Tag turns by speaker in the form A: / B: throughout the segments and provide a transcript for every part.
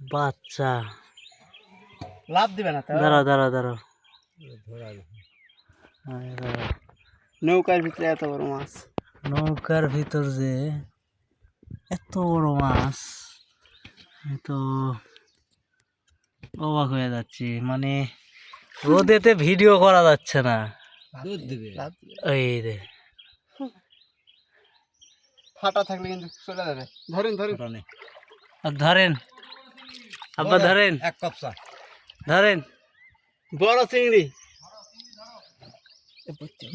A: বাচ্চা।
B: লাভ দিবে না
A: দাঁড়াও দাঁড়াও দাঁড়াও।
B: নৌকার ভিতরে এত বড় মাছ?
A: নৌকার ভিতর যে এত বড় মাছ আমি তো অবাক হয়ে যাচ্ছি। মানে রোদেতে ভিডিও করা যাচ্ছে না। এই রে।
B: ফাটা থাকলে কিন্তু চলে যাবে। ধরেন ধরেন।
A: আর ধরেন আব্বা ধরেন
B: এক কাপ চা
A: ধরেন
B: বড় চিংড়ি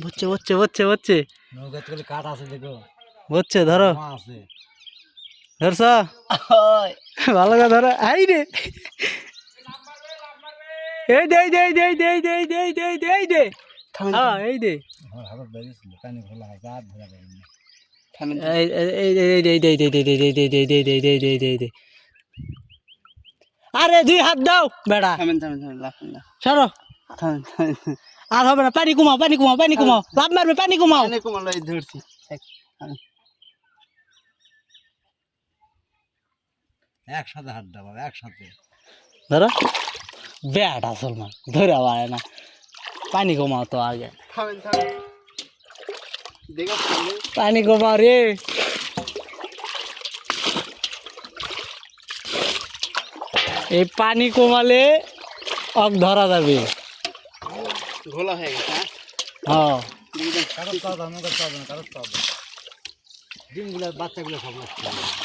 A: বুঝছে বুঝছে বুঝছে বুঝছে
B: নৌকা তো কাঠ আছে দেখো
A: বুঝছে ধরো
B: আছে
A: ধরছ ভালো করে ধরো আই রে এই দে এই দে এই দে এই দে এই দে এই দে এই দে এই দে এই দে হ্যাঁ এই দে
B: হয়
A: এই এই এই এই এই এই এই এই এই এই দে এই দে এই দে এই দে এই দে আরে দুই হাত দাও। বেড়া।
B: থামেন থামেন থামেন লাফেন না
A: সরো।
B: থামেন থামেন।
A: আর হবে না পানি কমাও পানি কমাও পানি কমাও। লাভ মারবে পানি কমাও।
B: ধরছি। একসাথে হাত দাও একসাথে।
A: ধরো। ব্যাট আসল মা ধরে পারে না। পানি কমাও তো আগে।
B: থামেন থামেন।
A: পানি কমাও রে। এই পানি কমালে অক ধরা যাবে।
B: ঘোলা হয়ে গেছে হ্যাঁ?
A: হ্যাঁ।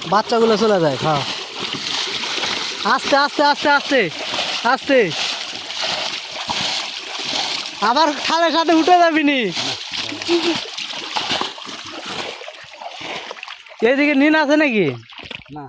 B: বাচ্চাগুলো হয়ে
A: চলে যায় খাও আস্তে আস্তে আস্তে আস্তে আস্তে। আবার খালের সাথে উঠে যাবি নি। এইদিকে নিন আছে নাকি?
B: না।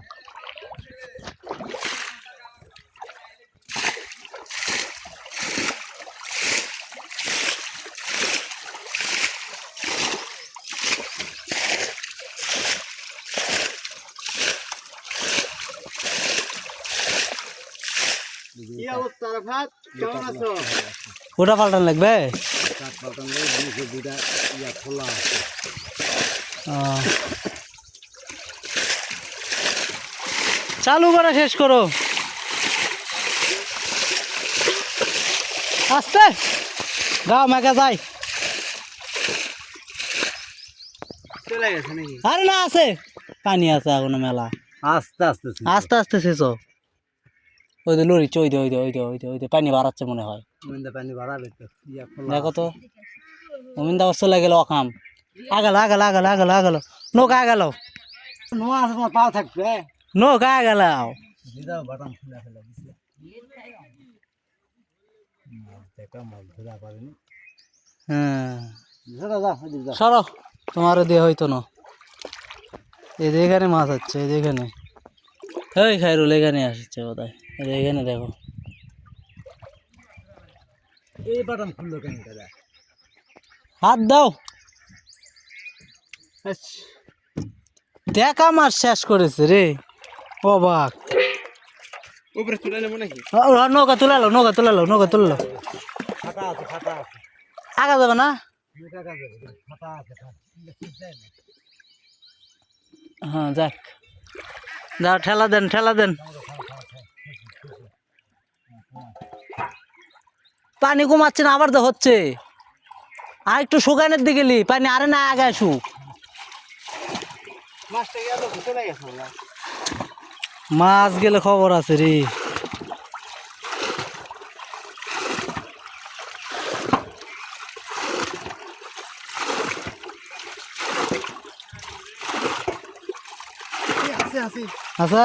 A: ওটা পাল্টান লাগবে?
B: ইয়া।
A: চালু করা শেষ করো। আস্তে। গাও মেকা যাই।
B: চলে গেছে নাকি?
A: আরে না আছে। পানি আছে এখনও মেলা।
B: আস্তে আস্তে
A: আস্তে আস্তে শেষ। ওই যে লরি ওই দে ওই দে ওই দে ওই দে ওই দে পানি বাড়াচ্ছে মনে হয়।
B: মন্দা পানি বাড়াবে তো
A: দেখো তো অমিন্দা চলে গেল অকাম। আগালো আগালো আগালো আগালো আগালো নৌকা আগালো
B: নোয়া আছে তোমার পাও থাকবে।
A: নৌকা আগালো
B: দিদাও বাটাম খুলে ফেলে বুঝলে দেখা মাছ ধরা পারেনি।
A: হ্যাঁ। সরো তোমার দিয়ে হইতো না। এই যে এখানে মাছ হচ্ছে এই যে এখানে। ওই খাইরুল এখানে আসছে বোধ হয় এই এখানে দেখো।
B: এই বাটাম খুললো কেন দাদা
A: হাত দাও। দেখা মাছ শেষ করেছে রে। অবাক।
B: উপরে তুলে নেব নাকি?
A: নৌকা তুলে লো নৌকা তুলে লো নৌকা তুলে লো।
B: ফাটা আছে ফাটা আছে।
A: আগা যাবে না?
B: মেটা কাজে ফাটা আছে ফাটা
A: হ্যাঁ যাক। যাও ঠেলা দেন ঠেলা দেন। পানি কমাচ্ছে না আবার তো হচ্ছে। আর একটু শুকানোর দিকে গেলি পানি আরে না আগে আসুক
B: না
A: মাছ গেলে খবর আছে রে।
B: আচ্ছা ঠিক আছে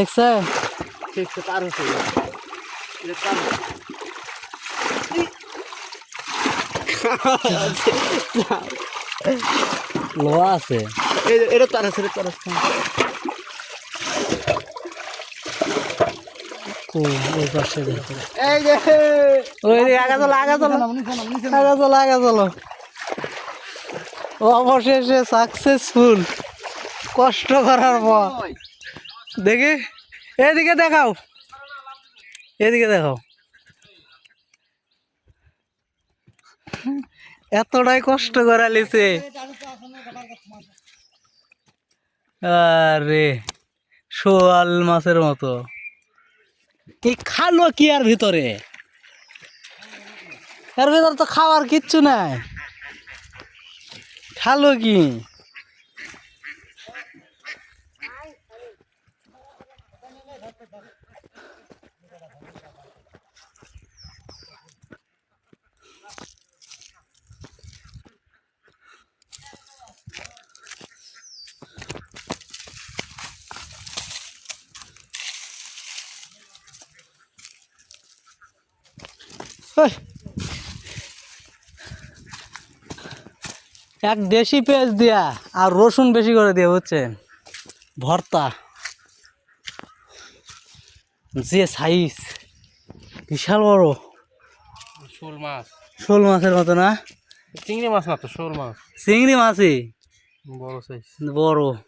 A: আচ্ছা
B: ঠিক তো তার হচ্ছে।
A: লোয়া আছে।
B: এটা তার আছে তার আছে।
A: অবশেষে সাকসেসফুল কষ্ট করার পর। দেখি এদিকে দেখাও। এদিকে দেখাও। এতটাই কষ্ট করা লিছে আরে, শোয়াল মাছের মতো। কি খালো কি আর ভিতরে? এর ভিতরে তো খাওয়ার কিচ্ছু নাই। খালো কি? এক দেশি পেঁয়াজ দিয়া আর রসুন বেশি করে দিয়ে হচ্ছে ভর্তা। যে সাইজ বিশাল বড়।
B: শোল মাছ।
A: শোল মাছের মতো না?
B: চিংড়ি মাছ না তো শোল মাছ।
A: চিংড়ি মাছই।
B: বড় সাইজ
A: বড়।